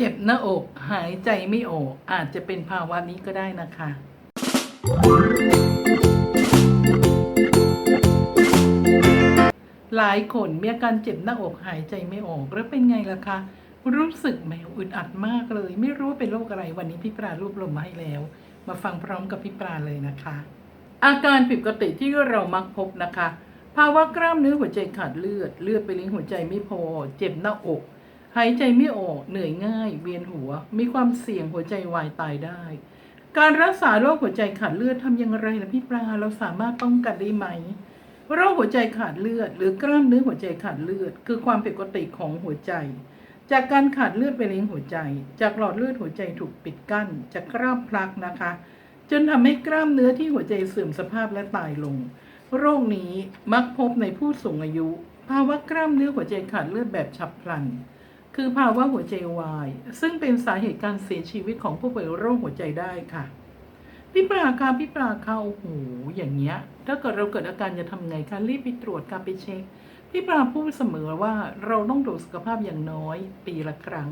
เจ็บหน้าอก หายใจไม่ออก อาจจะเป็นภาวะนี้ก็ได้นะคะ หลายคนมีอาการเจ็บหน้าอกหายใจไม่ออกแล้วเป็นไงล่ะคะ รู้สึกแหมอึดอัดมากเลย ไม่รู้เป็นโรคอะไรวันนี้พี่ปลารวบรวมมาให้แล้ว มาฟังพร้อมกับพี่ปลาเลยนะคะ อาการผิดปกติที่เรามักพบนะคะ ภาวะกล้ามเนื้อหัวใจขาดเลือด เลือดไปเลี้ยงหัวใจไม่พอ เจ็บหน้าอก หายใจไม่ออกเหนื่อยง่าย เวียนหัว มีความเสี่ยงหัวใจวายตายได้ การรักษาโรคหัวใจขาดเลือดทำอย่างไรล่ะพี่ปลาเราสามารถป้องกันได้ไหมโรคหัวใจขาดเลือด หรือกล้ามเนื้อหัวใจขาดเลือด คือความผิดปกติของหัวใจ จากการขาดเลือดไปเลี้ยงหัวใจ จากหลอดเลือดหัวใจถูกปิดกั้น จากกล้ามพลักนะคะ จนทำให้กล้ามเนื้อที่หัวใจเสื่อมสภาพและตายลง โรคนี้มักพบในผู้สูงอายุ ภาวะกล้ามเนื้อหัวใจขาดเลือดแบบฉับพลัน คือภาวะหัวใจวาย ซึ่งเป็นสาเหตุการเสียชีวิตของผู้ป่วยโรคหัวใจได้ค่ะ พี่ปลาคะพี่ปลาเข้าหูอย่างเงี้ย ถ้าเกิดเราเกิดอาการจะทำไงคะรีบไปตรวจการไปเช็ค พี่ปลาพูดเสมอว่าเราต้องตรวจสุขภาพอย่างน้อย ปีละครั้ง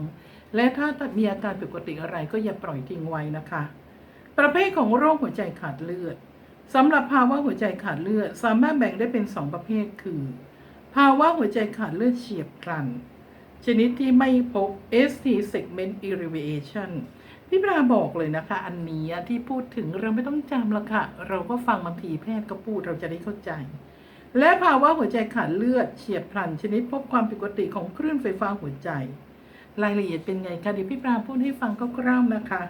และถ้ามีอาการผิดปกติอะไรก็อย่าปล่อยทิ้งไว้นะคะ ประเภทของโรคหัวใจขาดเลือดสำหรับภาวะหัวใจขาดเลือด สามารถแบ่งได้เป็นสองประเภทคือ ภาวะหัวใจขาดเลือดเฉียบพลัน ชนิดที่ไม่พบ ST segment elevation พี่ปลาบอกเลยนะคะ อันนี้ที่พูดถึงเราไม่ต้องจำละค่ะ เราก็ฟังบางทีแพทย์ก็พูดเราจะได้เข้าใจ และภาวะหัวใจขาดเลือดเฉียบพลัน ชนิดพบความผิดปกติของคลื่นไฟฟ้าหัวใจ รายละเอียดเป็นไงคะเดี๋ยวพี่ปลาพูดให้ฟังก็คร่าวๆนะคะ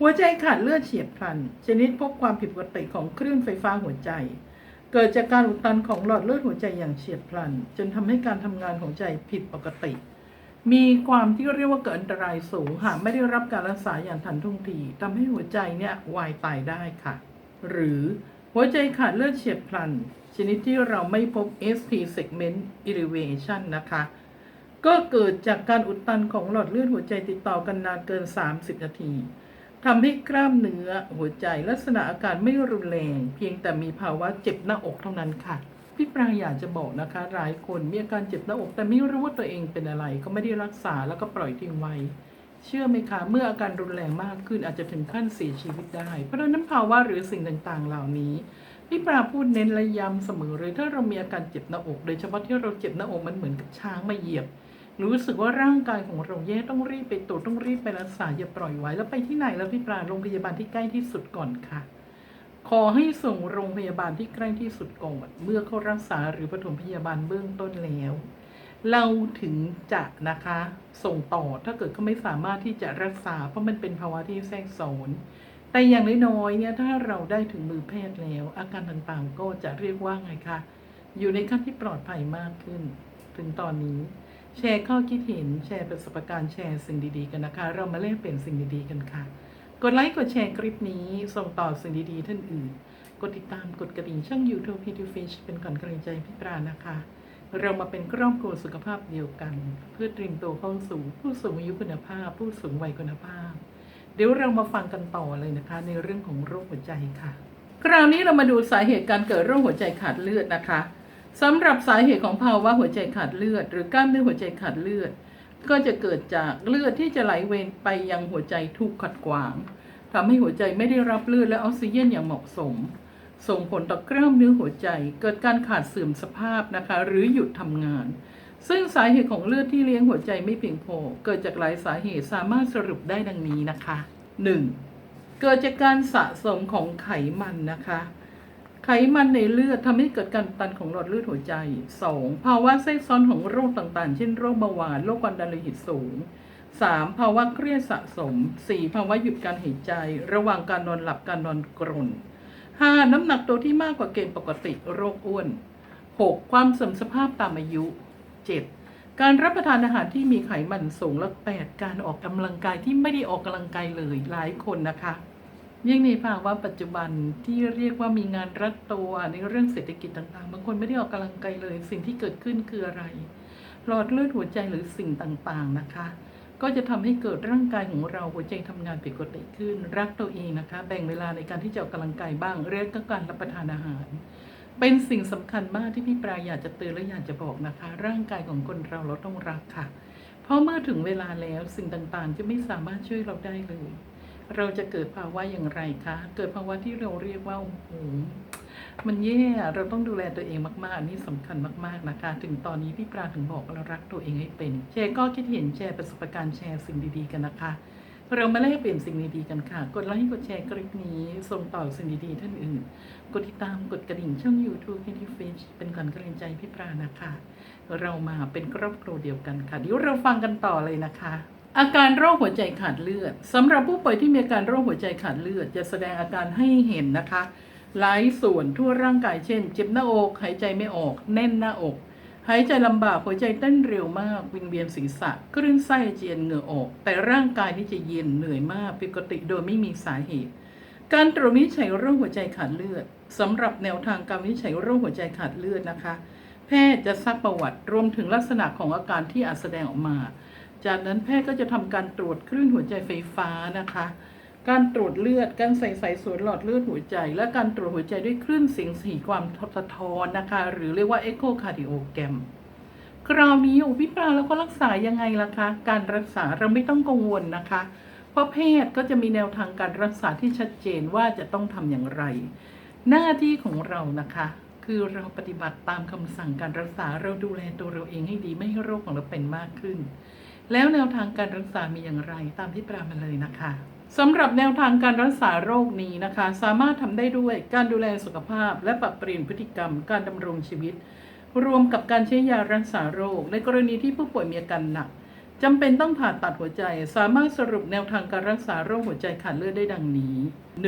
หัวใจขาดเลือดเฉียบพลัน ชนิดพบความผิดปกติของคลื่นไฟฟ้าหัวใจ เกิดจากการอุดตันของหลอดเลือดหัวใจอย่างเฉียบพลัน จนทำให้การทำงานของใจผิดปกติ มีความที่เรียกว่าเกิดอันตรายสูงหากไม่ได้รับการรักษาอย่างทันท่วงทีทำให้หัวใจเนี่ยวายตายได้ค่ะ หรือหัวใจขาดเลือดเฉียบพลัน ชนิดที่เราไม่พบ ST segment elevation นะคะ ก็เกิดจากการอุดตันของหลอดเลือดหัวใจติดต่อกันนานเกิน 30 นาทีทำให้กล้ามเนื้อหัวใจลักษณะอาการไม่รุนแรง เพียงแต่มีภาวะเจ็บหน้าอกเท่านั้นค่ะ พี่ปรางอยากจะบอกนะคะ หลายคนมีอาการเจ็บหน้าอกแต่ไม่รู้ว่าตัวเองเป็นอะไร ก็ไม่ได้รักษาแล้วก็ปล่อยทิ้งไว้ เชื่อไหมคะ เมื่ออาการรุนแรงมากขึ้นอาจจะถึงขั้นเสียชีวิตได้ เพราะนั้นภาวะหรือสิ่งต่างๆ เหล่านี้ พี่ปราพูดเน้นและย้ำเสมอเลยถ้าเรามีอาการเจ็บหน้าอกโดยเฉพาะที่เราเจ็บหน้าอกมันเหมือนกับช้างมาเหยียบรู้สึกว่าร่างกายของเราแย่ต้องรีบไปตรวจต้องรีบไปรักษาอย่าปล่อยไว้แล้วไปที่ไหนแล้วพี่ปราโรงพยาบาลที่ใกล้ที่สุดก่อนค่ะ ขอให้ส่งโรงพยาบาลที่ใกล้ที่สุดก่อนเมื่อเขารักษาหรือปฐมพยาบาลเบื้องต้นแล้ว เราถึงจะนะคะส่งต่อถ้าเกิดเขาไม่สามารถที่จะรักษาเพราะมันเป็นภาวะที่แทรกซ้อนแต่อย่างน้อยๆเนี่ยถ้าเราได้ถึงมือแพทย์แล้ว อาการต่างๆก็จะเรียกว่าไงคะอยู่ในขั้นที่ปลอดภัยมากขึ้น ถึงตอนนี้ แชร์ข้อคิดเห็นแชร์ประสบการณ์แชร์สิ่งดีๆกันนะคะ เรามาเล่นเป็นสิ่งดีๆกันค่ะ กดไลค์กดแชร์คลิปนี้ ส่งต่อสิ่งดีๆท่านอื่น กดติดตามกดกระดิ่งช่อง YouTube p t Fish เป็นก่อนกำลังใจพี่ปรานะคะ เรามาเป็นครอบครัวสุขภาพเดียวกัน เพื่อเตรียมตัวเข้าสู่ผู้สูงอายุคุณภาพ ผู้สูงวัยคุณภาพ เดี๋ยวเรามาฟังกันต่อเลยนะคะ ในเรื่องของโรคหัวใจค่ะ คราวนี้เรามาดูสาเหตุการเกิดโรคหัวใจขาดเลือดนะคะสำหรับสาเหตุของภาวะหัวใจขาดเลือด หรือกล้ามเนื้อหัวใจขาดเลือด ก็จะเกิดจากเลือดที่จะไหลเวียนไปยังหัวใจถูกขัดขวางทำให้หัวใจไม่ได้รับเลือดและออกซิเจนอย่างเหมาะสม ส่งผลต่อกล้ามเนื้อหัวใจ เกิดการขาดเสื่อมสภาพนะคะ หรือหยุดทำงาน ซึ่งสาเหตุของเลือดที่เลี้ยงหัวใจไม่เพียงพอ เกิดจากหลายสาเหตุสามารถสรุปได้ดังนี้นะคะ 1. เกิดจากการสะสมของไขมันนะคะ ไขมันในเลือดทำให้เกิดการตันของหลอดเลือดหัวใจ 2. ภาวะแทรกซ้อนของโรคต่างๆ เช่นโรคเบาหวาน โรคความดันโลหิตสูง 3. ภาวะเครียดสะสม 4. ภาวะหยุดการหายใจ ระหว่างการนอนหลับการนอนกรน 5. น้ำหนักตัวที่มากกว่าเกณฑ์ปกติโรคอ้วน 6. ความเสื่อมสภาพตามอายุ 7. การรับประทานอาหารที่มีไขมันสูงและ 8. การออกกำลังกายที่ไม่ได้ออกกำลังกายเลยหลายคนนะคะ ยิ่งในภาวะปัจจุบันที่เรียกว่ามีงานรัดตัวในเรื่องเศรษฐกิจต่างๆ บางคนไม่ได้ออกกำลังกายเลย สิ่งที่เกิดขึ้นคืออะไร หลอดเลือดหัวใจหรือสิ่งต่างๆนะคะ ก็จะทำให้เกิดร่างกายของเราหัวใจทำงานผิดปกติขึ้น รักตัวเองนะคะ แบ่งเวลาในการที่จะออกกำลังกายบ้าง เรียกก็การรับประทานอาหาร เป็นสิ่งสำคัญมากที่พี่ปลาอยากจะเตือนและอยากจะบอกนะคะ ร่างกายของคนเราเราต้องรักค่ะ เพราะเมื่อถึงเวลาแล้วสิ่งต่างๆ จะไม่สามารถช่วยเราได้เลย เราจะเกิดภาวะอย่างไรคะ เกิดภาวะที่เราเรียกว่าโอ้โหมันแย่ เราต้องดูแลตัวเองมากๆ อันนี้สำคัญมาก ๆ นะคะ ถึงตอนนี้พี่ปราถึงบอกว่าเรารักตัวเองให้เป็น แชร์ก็คิดเห็นแชร์ประสบการณ์แชร์สิ่งดีๆ กันนะคะ เรามาแลกเปลี่ยนสิ่งดีๆ กันค่ะ กดไลค์ กดแชร์คลิปนี้ ส่งต่อสิ่งดีๆ ท่านอื่น กดติดตาม กดกระดิ่งช่อง YouTube ที่เฟซเป็นก่อนกำลังใจพี่ปรานะคะ เรามาเป็นครอบครัวเดียวกันค่ะ เดี๋ยวเราฟังกันต่อเลยนะคะ อาการโรคหัวใจขาดเลือดสำหรับผู้ป่วยที่มีอาการโรคหัวใจขาดเลือด จะแสดงอาการให้เห็นนะคะ หลายส่วนทั่วร่างกายเช่น เจ็บหน้าอกหายใจไม่ออก แน่นหน้าอก หายใจลำบากหัวใจเต้นเร็วมากวิงเวียนศีรษะคลื่นไส้เจียนเหงื่อออก แต่ร่างกายนี่จะเย็นเหนื่อยมากผิดปกติโดยไม่มีสาเหตุ การตรวจวินิจฉัยโรคหัวใจขาดเลือดสำหรับแนวทางการวินิจฉัยโรคหัวใจขาดเลือดนะคะ แพทย์จะซักประวัติรวมถึงลักษณะของอาการที่อาจแสดงออกมา จากนั้นแพทย์ก็จะทำการตรวจคลื่นหัวใจไฟฟ้านะคะ การตรวจเลือด การใส่สายสวนหลอดเลือดหัวใจ และการตรวจหัวใจด้วยคลื่นเสียงสีความสะท้อนนะคะ หรือเรียกว่าเอ็กโคคาร์ดิโอแกรมคราวนี้โอพิปราแล้วก็รักษายังไงล่ะคะ การรักษาเราไม่ต้องกังวลนะคะ เพราะแพทย์ก็จะมีแนวทางการรักษาที่ชัดเจนว่าจะต้องทำอย่างไร หน้าที่ของเรานะคะ คือเราปฏิบัติตามคำสั่งการรักษาเราดูแลตัวเราเองให้ดีไม่ให้โรคของเราเป็นมากขึ้น แล้วแนวทางการรักษามีอย่างไรตามที่ปรามาเลยนะคะสำหรับแนวทางการรักษาโรคนี้นะคะ สามารถทำได้ด้วยการดูแลสุขภาพ และปรับเปลี่ยนพฤติกรรมการดำรงชีวิต รวมกับการใช้ยารักษาโรค ในกรณีที่ผู้ป่วยมีอาการหนักจำเป็นต้องผ่าตัดหัวใจ สามารถสรุปแนวทางการรักษาโรคหัวใจขาดเลือดได้ดังนี้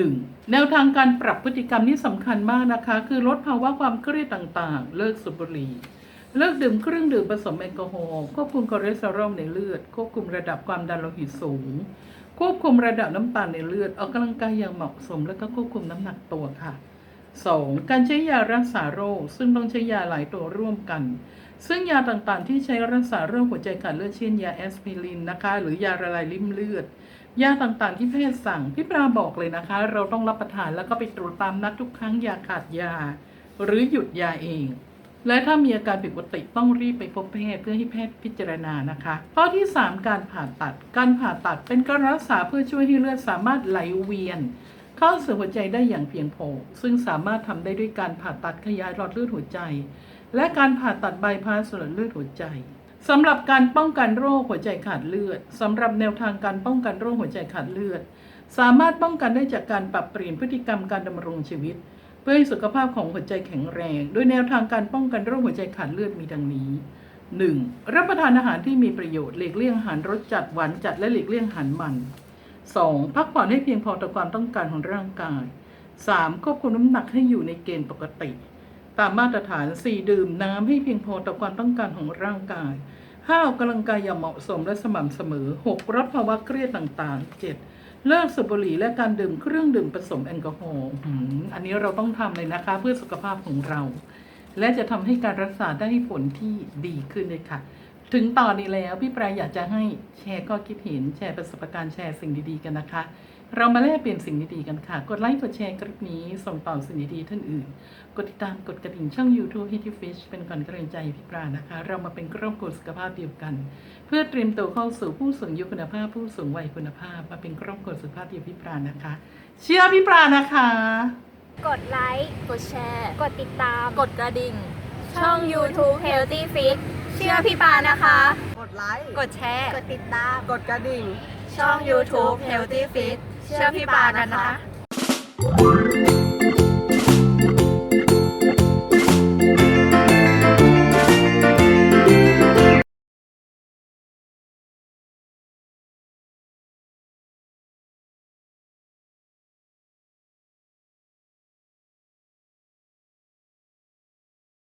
1. แนวทางการปรับพฤติกรรมนี่สำคัญมากนะคะ คือลดภาวะความเครียดต่างๆ เลิกสูบบุหรี่ เลิกดื่มเครื่องดื่มผสมแอลกอฮอล์ควบคุมคอเลสเตอรอลในเลือด ควบคุมระดับความดันโลหิตสูง ควบคุมระดับน้ำตาลในเลือด ออกกำลังกายอย่างเหมาะสม แล้วก็ควบคุมน้ำหนักตัวค่ะ 2. การใช้ยารักษาโรค ซึ่งต้องใช้ยาหลายตัวร่วมกัน ซึ่งยาต่างๆ ที่ใช้รักษาโรคหัวใจขาดเลือดเช่นยาแอสไพรินนะคะ หรือยาละลายริ่มเลือด ยาต่างๆ ที่แพทย์สั่งพี่ปราบอกเลยนะคะ เราต้องรับประทานแล้วก็ไปตรวจตามนัดทุกครั้งยาขาดยา หรือหยุดยาเอง และถ้ามีอาการผิดปกติต้องรีบไปพบแพทย์เพื่อให้แพทย์พิจารณานะคะ ข้อที่ 3 การผ่าตัด การผ่าตัดเป็นการรักษาเพื่อช่วยให้เลือดสามารถไหลเวียน เข้าสู่หัวใจได้อย่างเพียงพอซึ่งสามารถทำได้ด้วยการผ่าตัดขยายหลอดเลือดหัวใจ และการผ่าตัดบายพาสหลอดเลือดหัวใจสำหรับการป้องกันโรคหัวใจขาดเลือดสำหรับแนวทางการป้องกันโรคหัวใจขาดเลือด สามารถป้องกันได้จากการปรับเปลี่ยนพฤติกรรมการดำรงชีวิต เพื่อให้สุขภาพของหัวใจแข็งแรง โดยแนวทางการป้องกันโรคหัวใจขาดเลือดมีดังนี้ 1. รับประทานอาหารที่มีประโยชน์หลีกเลี่ยงอาหารรสจัดหวานจัดและหลีกเลี่ยงอาหารมัน 2. พักผ่อนให้เพียงพอต่อความต้องการของร่างกาย 3. ควบคุมน้ำหนักให้อยู่ในเกณฑ์ปกติ ตามมาตรฐาน 4. ดื่มน้ำให้เพียงพอต่อความต้องการของร่างกาย 5. ออกกำลังกายอย่างเหมาะสมและสม่ำเสมอ 6. ลดภาวะเครียดต่างๆ 7. เลิกสูบบุหรี่และการดื่มเครื่องดื่มผสมแอลกอฮอล์อันนี้เราต้องทำเลยนะคะ เพื่อสุขภาพของเรา และจะทำให้การรักษาได้ผลที่ดีขึ้นเลยค่ะ ถึงตอนนี้แล้วพี่ปรายอยากจะให้แชร์ข้อคิดเห็นแชร์ประสบการณ์แชร์สิ่งดีๆกันนะคะ เรามาแลกเปลี่ยนสิ่งดีๆกันค่ะ กดไลค์กดแชร์คลิปนี้ส่งต่อสิ่งดีๆท่านอื่น กดติดตามกดกระดิ่งช่อง YouTube h i t y Fish เป็นก่อนกำลังใจพี่ปรานะคะ เรามาเป็นครอบครัวสุขภาพเดียวกัน เพื่อเตรียมตัวเข้าสู่ผู้สูงอายุคุณภาพ ผู้สูงวัยคุณภาพ มาเป็นครอบครัวสุขภาพเดียวพี่ปรานะคะ เชื่อพี่ปรานะคะ กดไลค์กดแชร์ กดติดตาม กดกระดิ่ง ช่อง YouTube Healthy Fit เชื่อพี่ปานะคะ กดไลค์ กดแชร์ กดติดตาม กดกระดิ่ง ช่อง YouTube Healthy Fit เชื่อพี่ปากันนะคะค